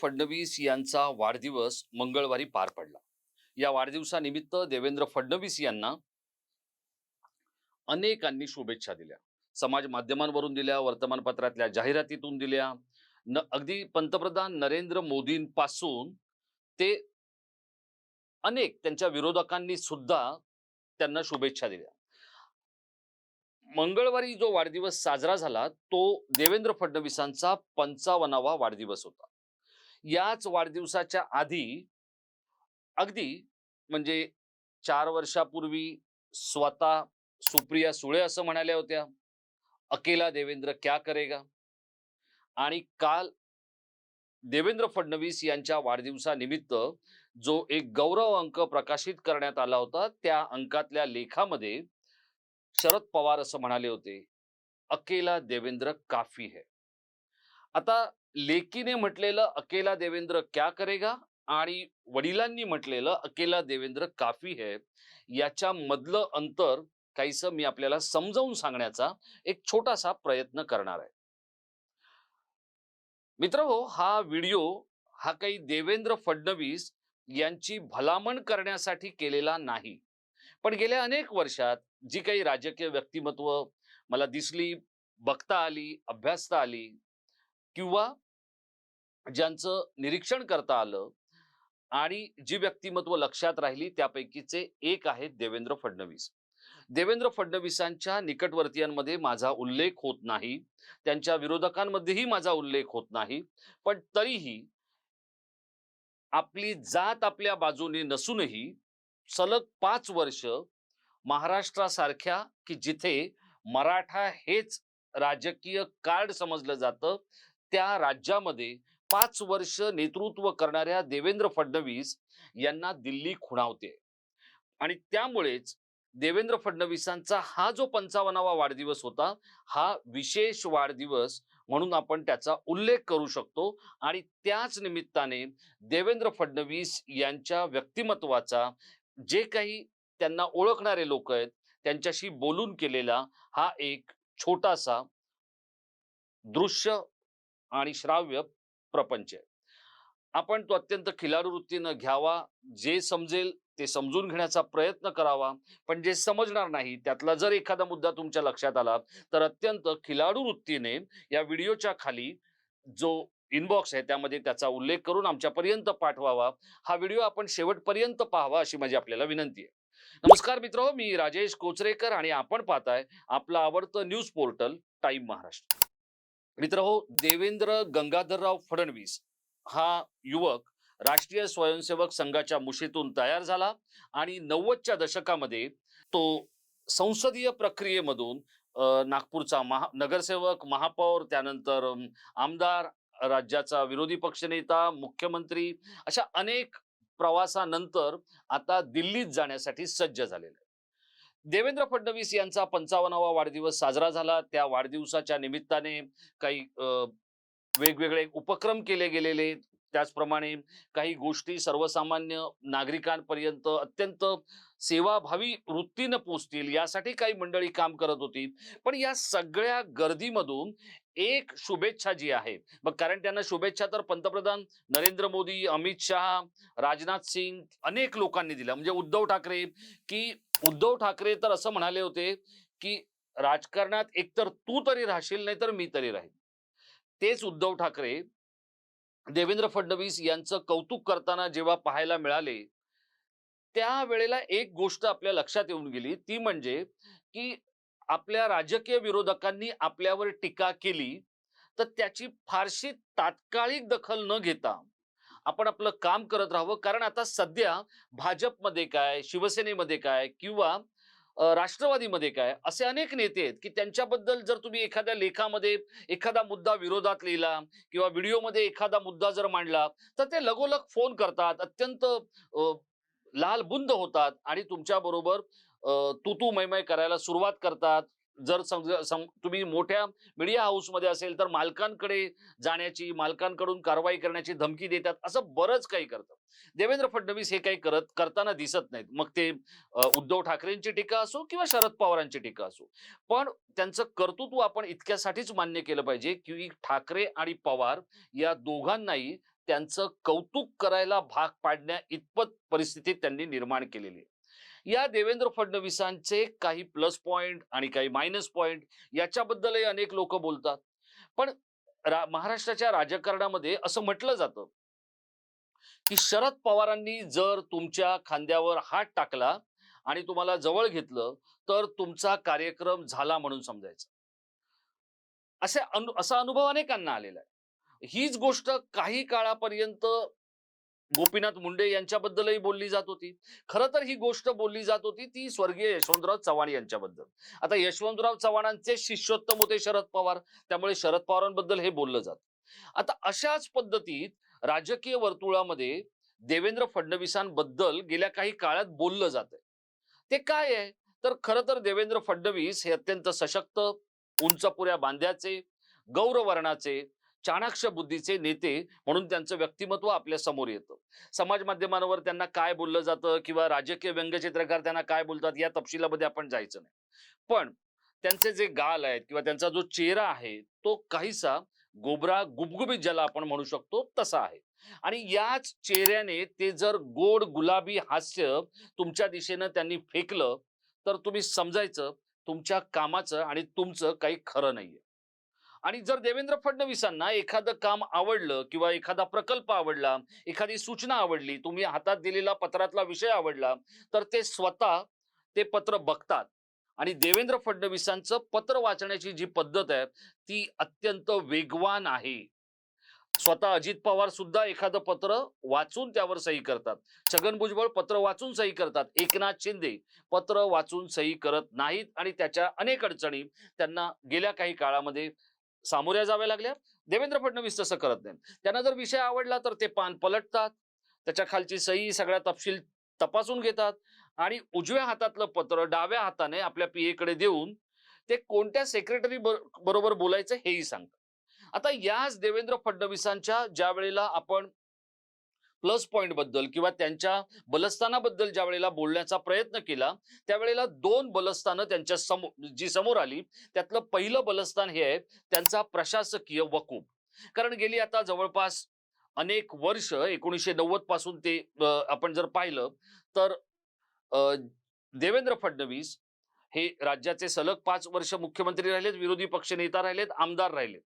फडणवीस यांचा वाढदिवस मंगळवारी पार पडला. या वाढदिवसानिमित्त देवेंद्र फडणवीस यांना अनेकांनी शुभेच्छा दिल्या. समाज माध्यमांवरून दिल्या वर्तमानपत्रातल्या जाहिरातीतून दिल्या. न अगदी पंतप्रधान नरेंद्र मोदींपासून ते अनेक त्यांच्या विरोधकांनी सुद्धा त्यांना शुभेच्छा दिल्या. मंगळवारी जो वाढदिवस साजरा झाला तो देवेंद्र फडणवीसांचा पंचावन्नावा वाढदिवस होता. याच वाढदिवसाच्या आधी अगदी म्हणजे चार वर्षापूर्वी स्वतः सुप्रिया सुळे असं म्हणाल्या होत्या अकेला देवेंद्र क्या करेगा? आणि काल देवेंद्र फडणवीस यांच्या वाढदिवसानिमित्त जो एक गौरव अंक प्रकाशित करण्यात आला होता त्या अंकातल्या लेखामध्ये शरद पवार असं म्हणाले होते अकेला देवेंद्र काफी है. आता लेकीने म्हटलेलं अकेला देवेंद्र क्या करेगा? आणि वडिलांनी म्हटलेलं अकेला देवेंद्र काफी है याच्या मधलं अंतर काहीसं मी आपल्याला समजावून सांगण्याचा एक छोटासा प्रयत्न करणार आहे. मित्र हो हा व्हिडिओ हा काही देवेंद्र फडणवीस यांची भलामण करण्यासाठी केलेला नाही. पण गेल्या अनेक वर्षात जी काही राजकीय व्यक्तिमत्व मला दिसली बघता आली अभ्यासता आली किंवा ज्यांचं निरीक्षण करता आलं आणि जी व्यक्तिमत्व लक्षात राहिली त्यापैकीचे एक आहेत देवेंद्र फडणवीस. देवेंद्र फडणवीसांच्या निकटवर्तीयांमध्ये माझा उल्लेख होत नाही. त्यांच्या विरोधकांमध्येही माझा उल्लेख होत नाही. पण तरीही आपली जात आपल्या बाजूने नसूनही सलग पाच वर्ष महाराष्ट्रासारख्या की जिथे मराठा हेच राजकीय कार्ड समजलं जातं त्या राज्यामध्ये पाच वर्ष नेतृत्व करणाऱ्या देवेंद्र फडणवीस यांना दिल्ली खुणावते. आणि त्यामुळेच देवेंद्र फडणवीसांचा हा जो पंचावन्नावा वाढदिवस होता हा विशेष वाढदिवस म्हणून आपण त्याचा उल्लेख करू शकतो. आणि त्याच निमित्ताने देवेंद्र फडणवीस यांच्या व्यक्तिमत्वाचा जे काही त्यांना ओळखणारे लोक आहेत त्यांच्याशी बोलून केलेला हा एक छोटासा दृश्य आणि श्राव्य प्रपंच आहे. आपण तो अत्यंत खिलाडू वृत्तीनं घ्यावा जे समजेल ते समजून घेण्याचा प्रयत्न करावा पण जे समजणार नाही त्यातला जर एखादा मुद्दा तुमच्या लक्षात आला तर अत्यंत खिलाडू वृत्तीने या व्हिडिओच्या खाली जो इनबॉक्स आहे त्यामध्ये त्याचा उल्लेख करून आमच्यापर्यंत पाठवावा. हा व्हिडिओ आपण शेवटपर्यंत पाहावा अशी माझी आपल्याला विनंती आहे. नमस्कार मित्र मी राजेश कोचरेकर आणि आपण पाहताय आपलं आवडतं न्यूज पोर्टल टाइम महाराष्ट्र. मित्र हो देवेंद्र गंगाधरराव फडणवीस हा युवक राष्ट्रीय स्वयंसेवक संघाच्या मुशीतून तयार झाला आणि नव्वदच्या दशकामध्ये तो संसदीय प्रक्रियेमधून नागपूरचा महा नगरसेवक महापौर त्यानंतर आमदार राज्याचा विरोधी पक्षनेता मुख्यमंत्री अशा अनेक प्रवासानंतर आता दिल्लीत जाण्यासाठी सज्ज झालेला आहे देवेंद्र फडणवीस यांचा पंचावन्नावा वाढदिवस साजरा झाला. त्या वाढदिवसाच्या निमित्ताने काही वेगवेगळे उपक्रम केले गेलेले. त्याचप्रमाणे काही गोष्टी सर्वसामान्य नागरिकांपर्यंत अत्यंत सेवाभावी वृत्तीनं पोचतील यासाठी काही मंडळी काम करत होती. पण या सगळ्या गर्दीमधून एक शुभेच्छा जी आहे मग कारण त्यांना शुभेच्छा तर पंतप्रधान नरेंद्र मोदी अमित शहा राजनाथ सिंग अनेक लोकांनी दिल्या. म्हणजे उद्धव ठाकरे की उद्धव ठाकरे तर असं म्हणाले होते की राजकारणात एकतर तू तरी राहशील नाही तर मी तरी राहील तेच उद्धव ठाकरे देवेंद्र फडणवीस यांचं कौतुक करताना जेव्हा पाहायला मिळाले त्यावेळेला एक गोष्ट आपल्या लक्षात येऊन गेली. ती म्हणजे की आपल्या राजकीय विरोधकांनी आपल्यावर टीका केली तर त्याची फारशी तात्कालिक दखल न घेता आपण आपलं काम करत राहावं. कारण आता सध्या भाजपमध्ये काय शिवसेनेमध्ये काय किंवा राष्ट्रवादीमध्ये काय असे अनेक नेते आहेत की त्यांच्याबद्दल जर तुम्ही एखाद्या लेखामध्ये एखादा मुद्दा विरोधात लिहिला किंवा व्हिडिओमध्ये एखादा मुद्दा जर मांडला तर ते लगोलग फोन करतात अत्यंत लाल बुंद होतात आणि तुमच्याबरोबर तू तू मैमय करायला सुरुवात करतात. जर सम तुम्ही मोठ्या मीडिया हाऊसमध्ये असेल तर मालकांकडे जाण्याची मालकांकडून कारवाई करण्याची धमकी देतात असं बरंच काही करतात. देवेंद्र फडणवीस हे काही करत करताना दिसत नाहीत. मग ते उद्धव ठाकरेंची टीका असो किंवा शरद पवारांची टीका असो. पण त्यांचं कर्तृत्व आपण इतक्यासाठीच मान्य केलं पाहिजे की ठाकरे आणि पवार या दोघांनाही त्यांचं कौतुक करायला भाग पाडण्या इतपत परिस्थिती त्यांनी निर्माण केलेली आहे. या देवेंद्र फडणवीसांचे काही प्लस पॉइंट आणि काही मायनस पॉइंट याच्याबद्दलही अनेक लोक बोलतात. पण रा- महाराष्ट्राच्या राजकारणामध्ये असं म्हटलं जातं की शरद पवारांनी जर तुमच्या खांद्यावर हात टाकला आणि तुम्हाला जवळ घेतलं तर तुमचा कार्यक्रम झाला म्हणून समजायचं. असे अनु असा अनुभव अनेकांना आलेला आहे. हीच गोष्ट काही काळापर्यंत गोपीनाथ मुंडे यांच्याबद्दलही बोलली जात होती. खरं तर ही गोष्ट बोलली जात होती ती स्वर्गीय यशवंतराव चव्हाण यांच्याबद्दल. आता यशवंतराव चव्हाणांचे शिष्योत्तम होते शरद पवार त्यामुळे शरद पवारांबद्दल हे बोललं जात. आता अशाच पद्धतीत राजकीय वर्तुळामध्ये देवेंद्र फडणवीसांबद्दल गेल्या काही काळात बोललं जात आहे ते काय आहे? तर खरं तर देवेंद्र फडणवीस हे अत्यंत सशक्त उंचपुऱ्या बांध्याचे गौरवर्णाचे चाणाक्ष बुद्धीचे नेते म्हणून त्यांचं व्यक्तिमत्व आपल्यासमोर येतं. समाज माध्यमांवर त्यांना काय बोललं जातं किंवा राजकीय व्यंगचित्रकार त्यांना काय बोलतात या तपशिलामध्ये आपण जायचं नाही. पण त्यांचे जे गाल आहेत किंवा त्यांचा जो चेहरा आहे तो काहीसा गोबरा गुबगुबीत ज्याला आपण म्हणू शकतो तसा आहे. आणि याच चेहऱ्याने ते जर गोड गुलाबी हास्य तुमच्या दिशेनं त्यांनी फेकलं तर तुम्ही समजायचं तुमच्या कामाचं आणि तुमचं काही खरं नाहीये. आणि जर देवेंद्र फडणवीसांना एखादं काम आवडलं किंवा एखादा प्रकल्प आवडला एखादी सूचना आवडली तुम्ही हातात दिलेला पत्रातला विषय आवडला तर ते स्वतः ते पत्र बघतात. आणि देवेंद्र फडणवीसांचं पत्र वाचण्याची जी पद्धत आहे ती अत्यंत वेगवान आहे. स्वतः अजित पवार सुद्धा एखादं पत्र वाचून त्यावर सही करतात. छगन भुजबळ पत्र वाचून सही करतात. एकनाथ शिंदे पत्र वाचून सही करत नाहीत आणि त्याच्या अनेक अडचणी त्यांना गेल्या काही काळामध्ये सामोऱ्या जाव्या लागल्या देवेंद्र फडणवीस तसं करत नाही त्यांना जर विषय आवडला तर ते पान पलटतात. त्याच्या खालची सही सगळ्या तपशील तपासून घेतात. आणि उजव्या हातातलं पत्र डाव्या हाताने आपल्या पीए कडे देऊन ते कोणत्या सेक्रेटरी बरोबर बोलायचं हेही सांगतात. आता याच देवेंद्र फडणवीसांच्या ज्या वेळेला आपण प्लस पॉईंटबद्दल किंवा त्यांच्या बलस्थानाबद्दल ज्या वेळेला बोलण्याचा प्रयत्न केला त्यावेळेला दोन बलस्थानं त्यांच्यासमोर जी समोर आली त्यातलं पहिलं बलस्थान हे आहे त्यांचा प्रशासकीय वकूब कारण गेली आता जवळपास अनेक वर्ष एकोणीसशे नव्वदपासून ते आपण जर पाहिलं तर देवेंद्र फडणवीस हे राज्याचे सलग पाच वर्ष मुख्यमंत्री राहिलेत विरोधी पक्षनेता राहिलेत आमदार राहिलेत.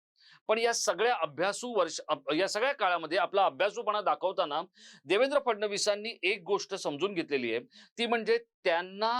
पण या सगळ्या अभ्यासू वर्ष या सगळ्या काळामध्ये आपला अभ्यासूपणा दाखवताना देवेंद्र फडणवीसांनी एक गोष्ट समजून घेतलेली आहे. ती म्हणजे त्यांना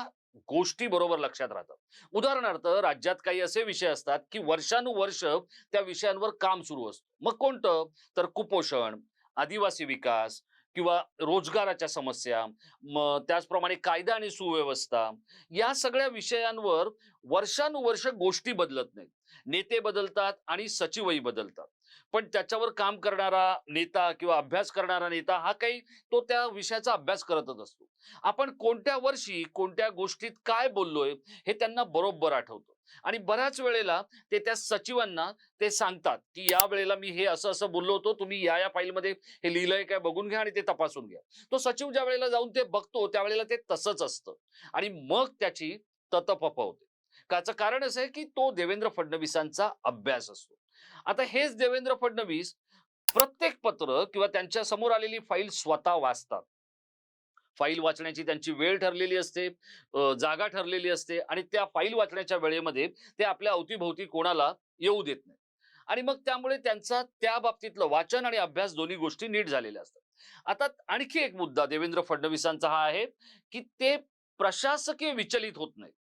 गोष्टी बरोबर लक्षात राहतात उदाहरणार्थ राज्यात काही असे विषय असतात की वर्षानुवर्ष त्या विषयांवर काम सुरू असतं. मग कोणतं? तर कुपोषण आदिवासी विकास किंवा रोजगाराच्या समस्या मग त्याचप्रमाणे कायदा आणि सुव्यवस्था. या सगळ्या विषयांवर वर्षानुवर्ष गोष्टी बदलत नाहीत. नेते बदलतात आणि सचिवही बदलतात. पण त्याच्यावर काम करणारा नेता किंवा अभ्यास करणारा नेता हा काही तो त्या विषयाचा अभ्यास करतच असतो. आपण कोणत्या वर्षी कोणत्या गोष्टीत काय बोललोय हे त्यांना बरोबर आठवतं. आणि बऱ्याच वेळेला ते त्या सचिवांना ते सांगतात की या वेळेला मी हे असं असं बोललो होतो तुम्ही या या फाईलमध्ये हे लिहिलंय काय बघून घ्या आणि ते तपासून घ्या. तो सचिव ज्या वेळेला जाऊन ते बघतो त्यावेळेला ते तसंच असतं. आणि मग त्याची ततपप होते. त्याचं कारण असं आहे की तो देवेंद्र फडणवीसांचा अभ्यास असतो. आता हेच देवेंद्र फडणवीस प्रत्येक पत्र किंवा त्यांच्यासमोर आलेली फाईल स्वतः वाचतात. फाईल वाचण्याची त्यांची वेळ ठरलेली असते जागा ठरलेली असते आणि त्या फाईल वाचण्याच्या वेळेमध्ये ते आपल्या अवतीभोवती कोणाला येऊ देत नाही आणि मग त्यामुळे त्यांचा त्या बाबतीतलं वाचन आणि अभ्यास दोन्ही गोष्टी नीट झालेल्या असतात. आता आणखी एक मुद्दा देवेंद्र फडणवीसांचा हा आहे की ते प्रशासकीय विचलित होत नाही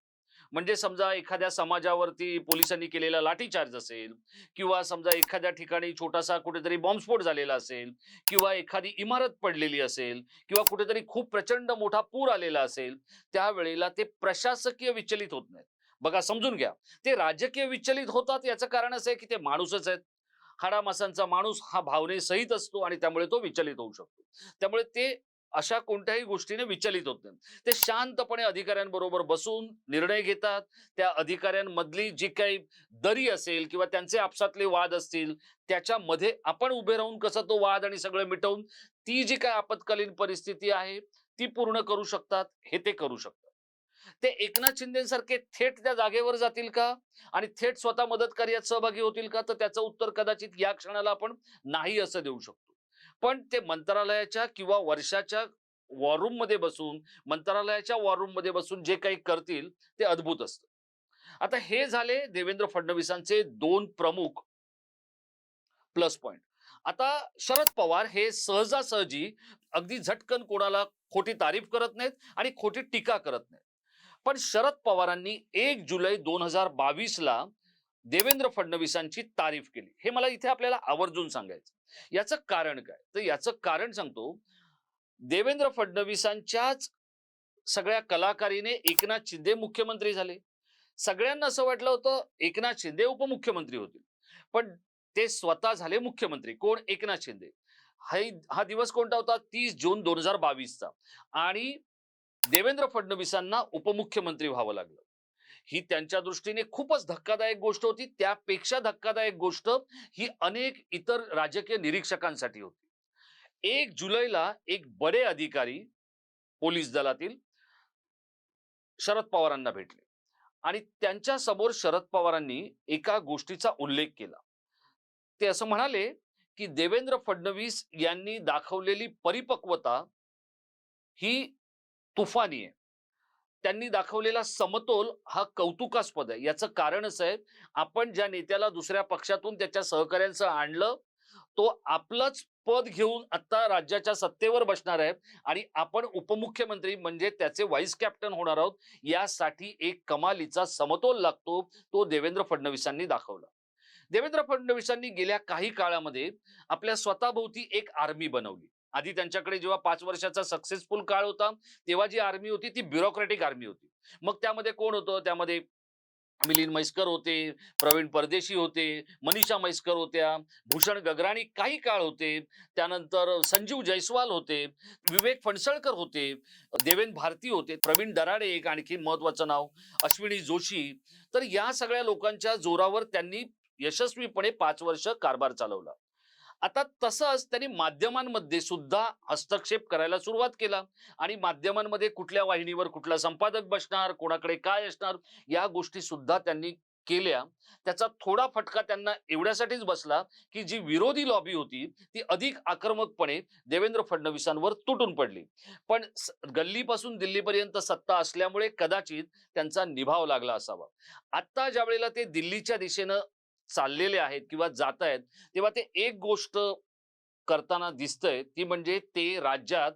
म्हणजे समजा एखाद्या समाजावरती पोलिसांनी केलेला लाठीचार्ज असेल किंवा समजा एखाद्या ठिकाणी छोटासा कुठेतरी बॉम्बस्फोट झालेला असेल किंवा एखादी इमारत पडलेली असेल किंवा कुठेतरी खूप प्रचंड मोठा पूर आलेला असेल त्यावेळेला ते प्रशासकीय विचलित होत नाहीत. बघा समजून घ्या. ते राजकीय विचलित होतात याचं कारण असं आहे की ते माणूसच आहेत. हाडामासांचा माणूस हा भावनेसहित असतो आणि त्यामुळे तो विचलित होऊ शकतो. त्यामुळे ते अशा कोणत्याही गोष्टीने विचलित होत नाहीत. ते शांतपणे अधिकाऱ्यांबरोबर बसून निर्णय घेतात. त्या अधिकाऱ्यांमधली जी काही दरी असेल किंवा त्यांचे आपसातले वाद असतील त्याच्यामध्ये आपण उभे राहून कसं तो वाद आणि सगळं मिटवून ती जी काय आपत्कालीन परिस्थिती आहे ती पूर्ण करू शकतात? हे ते करू शकतात. ते एकनाथ शिंदेसारखे थेट त्या जागेवर जातील का? आणि थेट स्वतः मदत कार्यात सहभागी होतील का? तर त्याचं उत्तर कदाचित या क्षणाला आपण नाही असं देऊ शकतो. पण ते मंत्रालयाच्या किंवा वर्षाच्या वॉरूममध्ये बसून मंत्रालयाच्या वॉरूममध्ये बसून जे काही करतील ते अद्भुत असतं. आता हे झाले देवेंद्र फडणवीसांचे दोन प्रमुख प्लस पॉइंट आता शरद पवार हे सहजासहजी अगदी झटकन कोणाला खोटी तारीफ करत नाहीत आणि खोटी टीका करत नाहीत. पण शरद पवारांनी एक जुलै दोन हजार बावीसला देवेंद्र फडणवीसांची तारीफ केली. हे मला इथे आपल्याला आवर्जून सांगायचं याचं कारण काय? तर याचं कारण सांगतो. देवेंद्र फडणवीसांच्याच सगळ्या कलाकारीने एकनाथ शिंदे मुख्यमंत्री झाले. सगळ्यांना असं वाटलं होतं एकनाथ शिंदे उपमुख्यमंत्री होतील. पण ते स्वतः झाले मुख्यमंत्री. कोण? एकनाथ शिंदे. हा हा दिवस कोणता होता? तीस जून दोन हजार बावीसचा. आणि देवेंद्र फडणवीसांना उपमुख्यमंत्री व्हावं लागलं. ही त्यांच्या दृष्टीने खूपच धक्कादायक गोष्ट होती. त्यापेक्षा धक्कादायक गोष्ट ही अनेक इतर राजकीय निरीक्षकांसाठी होती. एक जुलैला एक बडे अधिकारी पोलीस दलातील शरद पवारांना भेटले आणि त्यांच्यासमोर शरद पवारांनी एका गोष्टीचा उल्लेख केला. ते असं म्हणाले की देवेंद्र फडणवीस यांनी दाखवलेली परिपक्वता ही तुफानी आहे. त्यांनी दाखवलेला समतोल हा कौतुकास्पद आहे. याचं कारण असं आहे आपण ज्या नेत्याला दुसऱ्या पक्षातून त्याच्या सहकाऱ्यांचं आणलं तो आपलंच पद घेऊन आता राज्याच्या सत्तेवर बसणार आहे आणि आपण उपमुख्यमंत्री म्हणजे त्याचे व्हाईस कॅप्टन होणार आहोत यासाठी एक कमालीचा समतोल लागतो तो देवेंद्र फडणवीसांनी दाखवला. देवेंद्र फडणवीसांनी गेल्या काही काळामध्ये आपल्या स्वतःभोवती एक आर्मी बनवली. आधी त्यांच्याकडे जेव्हा पाच वर्षाचा सक्सेसफुल काळ होता तेव्हा जी आर्मी होती ती ब्युरोक्रॅटिक आर्मी होती. मग त्यामध्ये कोण होतं? त्यामध्ये मिलिंद म्हैसकर होते प्रवीण परदेशी होते मनीषा म्हैसकर होत्या भूषण गगराणी काही काळ होते. त्यानंतर संजीव जयस्वाल होते विवेक फणसळकर होते देवेंद्र भारती होते प्रवीण दराडे एक आणखी महत्वाचं नाव अश्विनी जोशी. तर या सगळ्या लोकांच्या जोरावर त्यांनी यशस्वीपणे पाच वर्ष कारभार चालवला. आता तसंच त्यांनी माध्यमांमध्ये सुद्धा हस्तक्षेप करायला सुरुवात केला. आणि माध्यमांमध्ये कुठल्या वाहिनीवर कुठला संपादक बसणार कोणाकडे काय असणार या गोष्टी सुद्धा त्यांनी केल्या. त्याचा थोडा फटका त्यांना एवढ्यासाठीच बसला की जी विरोधी लॉबी होती ती अधिक आक्रमकपणे देवेंद्र फडणवीसांवर तुटून पडली. पण गल्लीपासून दिल्लीपर्यंत सत्ता असल्यामुळे कदाचित त्यांचा निभाव लागला असावा. आता ज्या वेळेला ते दिल्लीच्या दिशेनं चाललेले आहेत किंवा जात आहेत तेव्हा ते एक गोष्ट करताना दिसतंय ती म्हणजे ते राज्यात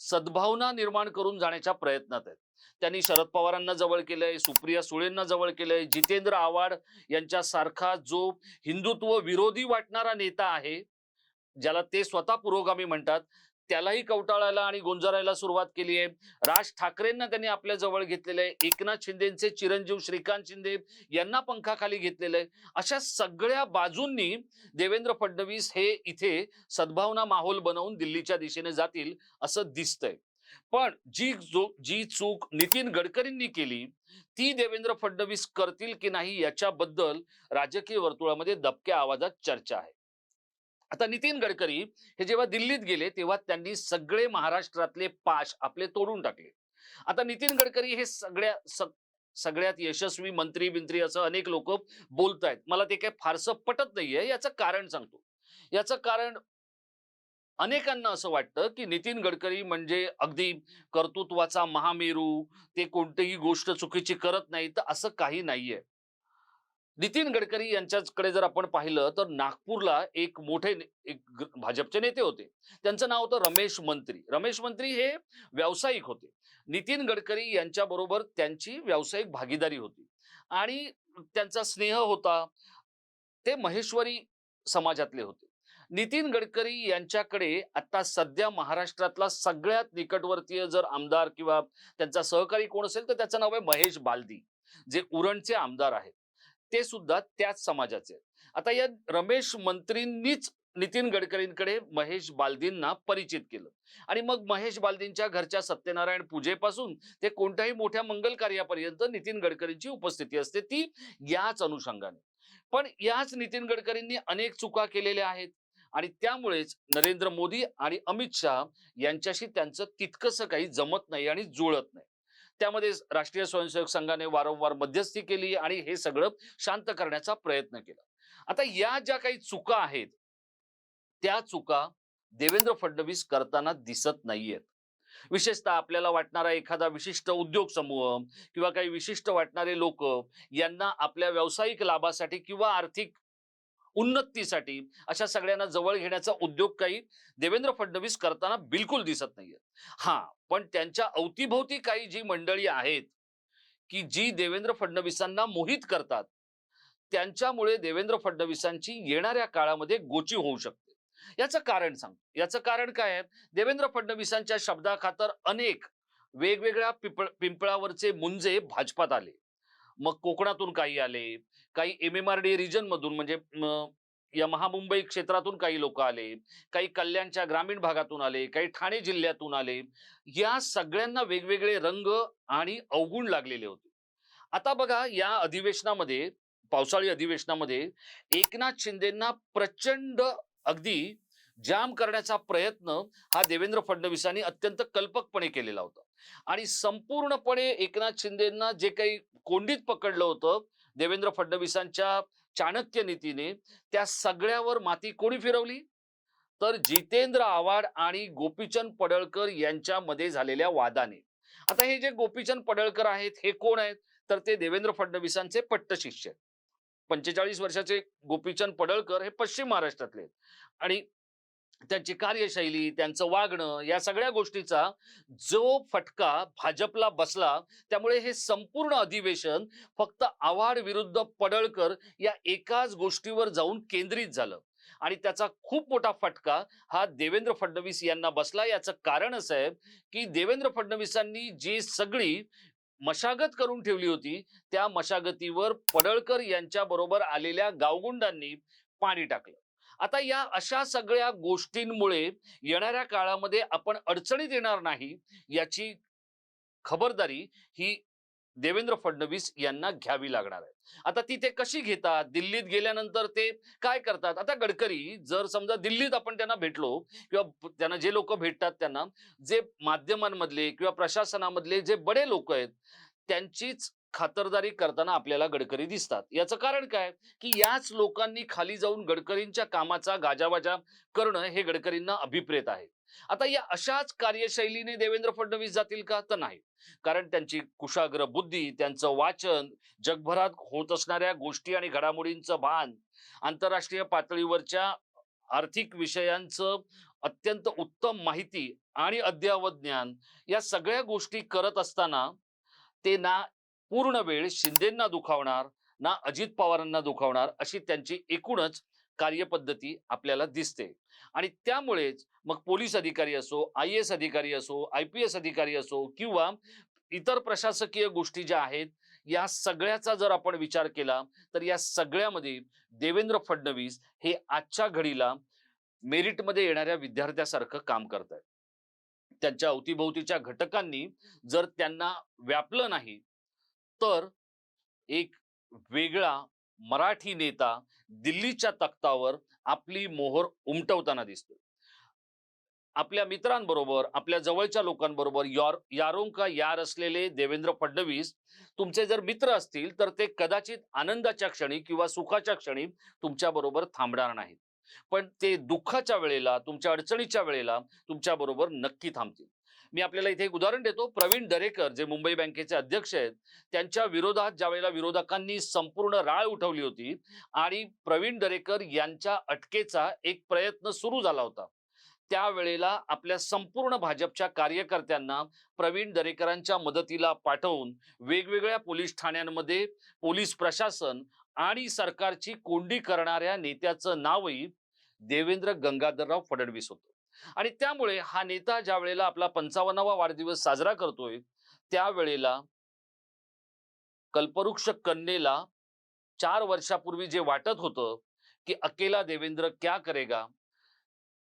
सद्भावना निर्माण करून जाण्याच्या प्रयत्नात आहेत. त्यांनी शरद पवारांना जवळ केलंय सुप्रिया सुळेंना जवळ केलंय जितेंद्र आव्हाड यांच्यासारखा जो हिंदुत्व विरोधी वाटणारा नेता आहे ज्याला ते स्वतः पुरोगामी म्हणतात त्यालाही कवटाळायला आणि गोंजारायला सुरुवात केली आहे. राज ठाकरेंना त्यांनी आपल्या जवळ घेतलेलं आहे. एकनाथ शिंदेचे चिरंजीव श्रीकांत शिंदे यांना पंखाखाली घेतलेलं आहे. अशा सगळ्या बाजूंनी देवेंद्र फडणवीस हे इथे सद्भावना माहोल बनवून दिल्लीच्या दिशेने जातील असं दिसतंय. पण जी जो जी चूक नितीन गडकरींनी केली ती देवेंद्र फडणवीस करतील की नाही याच्याबद्दल राजकीय वर्तुळामध्ये दबक्या आवाजात चर्चा आहे. आता नितीन गडकरी हे जेव्हा दिल्लीत गेले तेव्हा त्यांनी सगळे महाराष्ट्रातले पाश आपले तोडून टाकले. आता नितीन गडकरी हे सगळ्या सगळ्यात यशस्वी मंत्री बिंत्री असं अनेक लोक बोलतायत. मला ते काही फारसं पटत नाहीये याचं कारण सांगतो. याचं कारण अनेकांना असं वाटतं की नितीन गडकरी म्हणजे अगदी कर्तृत्वाचा महामेरू ते कोणतीही गोष्ट चुकीची करत नाही तर असं काही नाहीये. नितीन गडकरी यांच्याकडे जर आपण पाहिलं तर नागपूरला एक मोठे एक भाजपचे नेते होते. त्यांचं नाव होतं रमेश मंत्री. रमेश मंत्री हे व्यावसायिक होते. नितीन गडकरी यांच्याबरोबर त्यांची व्यावसायिक भागीदारी होती. आणि त्यांचा स्नेह होता. ते महेश्वरी समाजातले होते. नितीन गडकरी यांच्याकडे आता सध्या महाराष्ट्रातला सगळ्यात निकटवर्तीय जर आमदार किंवा त्यांचा सहकारी कोण असेल तर त्याचं नाव आहे महेश बालदी जे उरणचे आमदार आहेत. ते सुद्धा त्याच समाजाचे आहेत. आता या रमेश मंत्रींनीच नितीन गडकरींकडे महेश बालदींना परिचित केलं. आणि मग महेश बालदींच्या घरच्या सत्यनारायण पूजेपासून ते कोणत्याही मोठ्या मंगल कार्यापर्यंत नितीन गडकरींची उपस्थिती असते ती याच अनुषंगाने. पण याच नितीन गडकरींनी अनेक चुका केलेल्या आहेत. आणि त्यामुळेच नरेंद्र मोदी आणि अमित शहा यांच्याशी त्यांचं तितकंसं काही जमत नाही आणि जुळत नाही. त्यामध्ये राष्ट्रीय स्वयंसेवक संघाने वारंवार मध्यस्थी केली आणि हे सगळं शांत करण्याचा प्रयत्न केला. आता या ज्या काही चुका आहेत त्या चुका देवेंद्र फडणवीस करताना दिसत नाहीयेत. विशेषतः आपल्याला वाटणारा एखादा विशिष्ट उद्योग समूह किंवा काही विशिष्ट वाटणारे लोक यांना आपल्या व्यावसायिक लाभासाठी किंवा आर्थिक उन्नतीसाठी अशा सगळ्यांना जवळ घेण्याचा उद्योग काही देवेंद्र फडणवीस करताना बिलकुल दिसत नाहीये हा पण त्यांच्या अवतीभोवती काही जी मंडळी आहेत की जी देवेंद्र फडणवीसांना मोहित करतात त्यांच्यामुळे देवेंद्र फडणवीसांची येणाऱ्या काळामध्ये गोची होऊ शकते. याचं कारण सांग. याचं कारण काय आहे? देवेंद्र फडणवीसांच्या शब्दाखातर अनेक वेगवेगळ्या पिंपळ पिंपळावरचे मुंजे भाजपात आले. मग कोकणातून काही आले काही M M R D region मधून म्हणजे या महामुंबई क्षेत्रातून काही लोक आले काही कल्याणच्या ग्रामीण भागातून आले काही ठाणे जिल्ह्यातून आले या सगळ्यांना वेगवेगळे रंग आणि अवगुण लागलेले होते. आता बघा या अधिवेशनामध्ये पावसाळी अधिवेशनामध्ये एकनाथ शिंदेना प्रचंड अगदी जाम करण्याचा प्रयत्न हा देवेंद्र फडणवीसांनी अत्यंत कल्पकपणे केलेला होता. आणि संपूर्णपणे एकनाथ शिंदेना जे काही कोंडीत पकडलं होतं देवेंद्र फडणवीसांच्या चाणक्य नीतीने त्या सगळ्यावर माती कोणी फिरवली? तर जितेंद्र आव्हाड आणि गोपीचंद पडळकर यांच्यामध्ये झालेल्या वादाने. आता हे जे गोपीचंद पडळकर आहेत हे कोण आहेत? तर ते देवेंद्र फडणवीसांचे पट्टशिष्य शिष्य पंचेचाळीस वर्षाचे गोपीचंद पडळकर हे पश्चिम महाराष्ट्रातले आणि त्यांची कार्यशैली त्यांचं वागणं या सगळ्या गोष्टीचा जो फटका भाजपला बसला त्यामुळे हे संपूर्ण अधिवेशन फक्त आव्हाड विरुद्ध पडळकर या एकाच गोष्टीवर जाऊन केंद्रित झालं. आणि त्याचा खूप मोठा फटका हा देवेंद्र फडणवीस यांना बसला. याचं कारण असं आहे की देवेंद्र फडणवीसांनी जी सगळी मशागत करून ठेवली होती त्या मशागतीवर पडळकर यांच्या बरोबर आलेल्या गावगुंडांनी पाणी टाकलं. आता या अशा सगळ्या गोष्टींमुळे येणाऱ्या काळामध्ये आपण अडचणीत येणार नाही याची खबरदारी ही देवेंद्र फडणवीस यांना घ्यावी लागणार आहे. आता ती ते कशी घेतात? दिल्लीत गेल्यानंतर ते काय करतात? आता गडकरी जर समजा दिल्लीत आपण त्यांना भेटलो किंवा त्यांना जे लोक भेटतात त्यांना जे माध्यमांमधले किंवा प्रशासनामधले जे बडे लोक आहेत त्यांचीच खातरदारी करताना आपल्याला गडकरी दिसतात. याचं कारण काय? की याच लोकांनी खाली जाऊन गडकरींच्या कामाचा गाजावाजा करणं हे गडकरींना अभिप्रेत आहे. आता या अशाच कार्यशैलीने देवेंद्र फडणवीस जातील का? तर नाही. कारण त्यांची कुशाग्र बुद्धी त्यांचं वाचन जगभरात होत असणाऱ्या गोष्टी आणि घडामोडींचं भान आंतरराष्ट्रीय पातळीवरच्या आर्थिक विषयांचं अत्यंत उत्तम माहिती आणि अद्ययावत ज्ञान या सगळ्या गोष्टी करत असताना ते ना पूर्ण वेळ शिंदेंना दुखावणार ना अजित पवारांना दुखावणार अशी त्यांची एकूणच कार्यपद्धती आपल्याला दिसते. आणि त्यामुळेच मग पोलीस अधिकारी असो आय एस अधिकारी असो आय पी एस अधिकारी असो किंवा इतर प्रशासकीय गोष्टी ज्या आहेत या सगळ्याचा जर आपण विचार केला तर या सगळ्यामध्ये देवेंद्र फडणवीस हे आजच्या घडीला मेरिटमध्ये येणाऱ्या विद्यार्थ्यासारखं काम करत आहेत त्यांच्या अवतीभोवतीच्या घटकांनी जर त्यांना व्यापलं नाही तर एक वेगळा मराठी नेता दिल्लीच्या तख्तावर आपली मोहर उमटवताना दिसतो. आपल्या मित्रांबरोबर आपल्या जवळच्या लोकांबरोबर यार यारोंका यार असलेले देवेंद्र फडणवीस तुमचे जर मित्र असतील तर ते कदाचित आनंदाच्या क्षणी किंवा सुखाच्या क्षणी तुमच्या बरोबर थांबणार नाहीत. पण ते दुःखाच्या वेळेला तुमच्या अडचणीच्या वेळेला तुमच्या बरोबर नक्की थांबतील. मी आपल्याला इथे एक उदाहरण देतो. प्रवीण दरेकर जे मुंबई बँकेचे अध्यक्ष आहेत त्यांच्या विरोधात ज्या वेळेला विरोधकांनी संपूर्ण राळ उठवली होती आणि प्रवीण दरेकर यांच्या अटकेचा एक प्रयत्न सुरू झाला होता. त्यावेळेला आपल्या संपूर्ण भाजपच्या कार्यकर्त्यांना प्रवीण दरेकरांच्या मदतीला पाठवून वेगवेगळ्या पोलीस ठाण्यांमध्ये पोलीस प्रशासन आणि सरकारची कोंडी करणाऱ्या नेत्याचं नावही देवेंद्र गंगाधरराव फडणवीस होतं. आणि त्यामुळे हा नेता ज्या वेळेला आपला पंचावन्नावा वाढदिवस साजरा करतोय त्यावेळेला कल्पवृक्ष कन्येला चार वर्षापूर्वी जे वाटत होतं की अकेला देवेंद्र क्या करेगा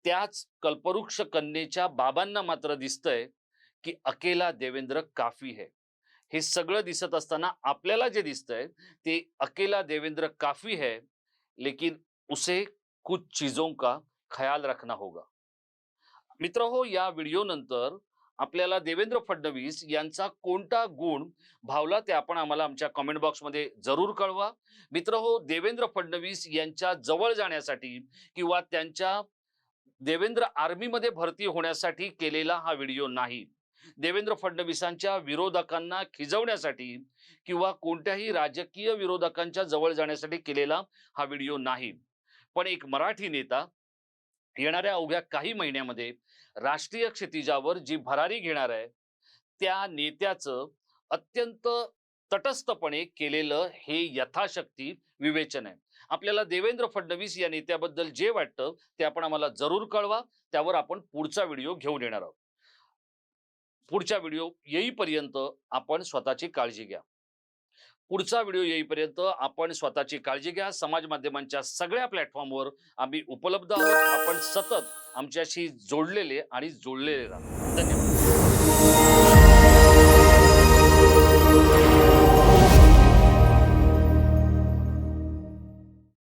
त्याच कल्पवृक्ष कन्येच्या बाबांना मात्र दिसतंय की अकेला देवेंद्र काफी है हे सगळं दिसत असताना आपल्याला जे दिसतंय ते अकेला देवेंद्र काफी है लेकिन उसे कुछ चीजों का ख्याल रखना होगा. मित्र हो या व्हिडिओ नंतर आपल्याला देवेंद्र फडणवीस यांचा कोणता गुण भावला ते आपण आम्हाला आमच्या कमेंट बॉक्समध्ये जरूर कळवा. मित्र हो देवेंद्र फडणवीस यांच्या जवळ जाण्यासाठी किंवा त्यांच्या देवेंद्र आर्मीमध्ये भरती होण्यासाठी केलेला हा व्हिडिओ नाही. देवेंद्र फडणवीसांच्या विरोधकांना खिजवण्यासाठी किंवा कोणत्याही राजकीय विरोधकांच्या जवळ जाण्यासाठी केलेला हा व्हिडिओ नाही. पण एक मराठी नेता येणाऱ्या अवघ्या काही महिन्यामध्ये राष्ट्रीय क्षितिजावर जी भरारी घेणार आहे त्या नेत्याचं अत्यंत तटस्थपणे केलेलं हे यथाशक्ती विवेचन आहे. आपल्याला देवेंद्र फडणवीस या नेत्याबद्दल जे वाटतं ते आपण आम्हाला जरूर कळवा. त्यावर आपण पुढचा व्हिडिओ घेऊन येणार आहोत. पुढच्या व्हिडिओ येईपर्यंत आपण स्वतःची काळजी घ्या. पुढचा व्हिडिओ येईपर्यंत आपण स्वतःची काळजी घ्या. समाज माध्यमांच्या सगळ्या प्लॅटफॉर्मवर आम्ही उपलब्ध आहोत. आपण सतत आमच्याशी जोडलेले आणि जोडलेले राहा. धन्यवाद.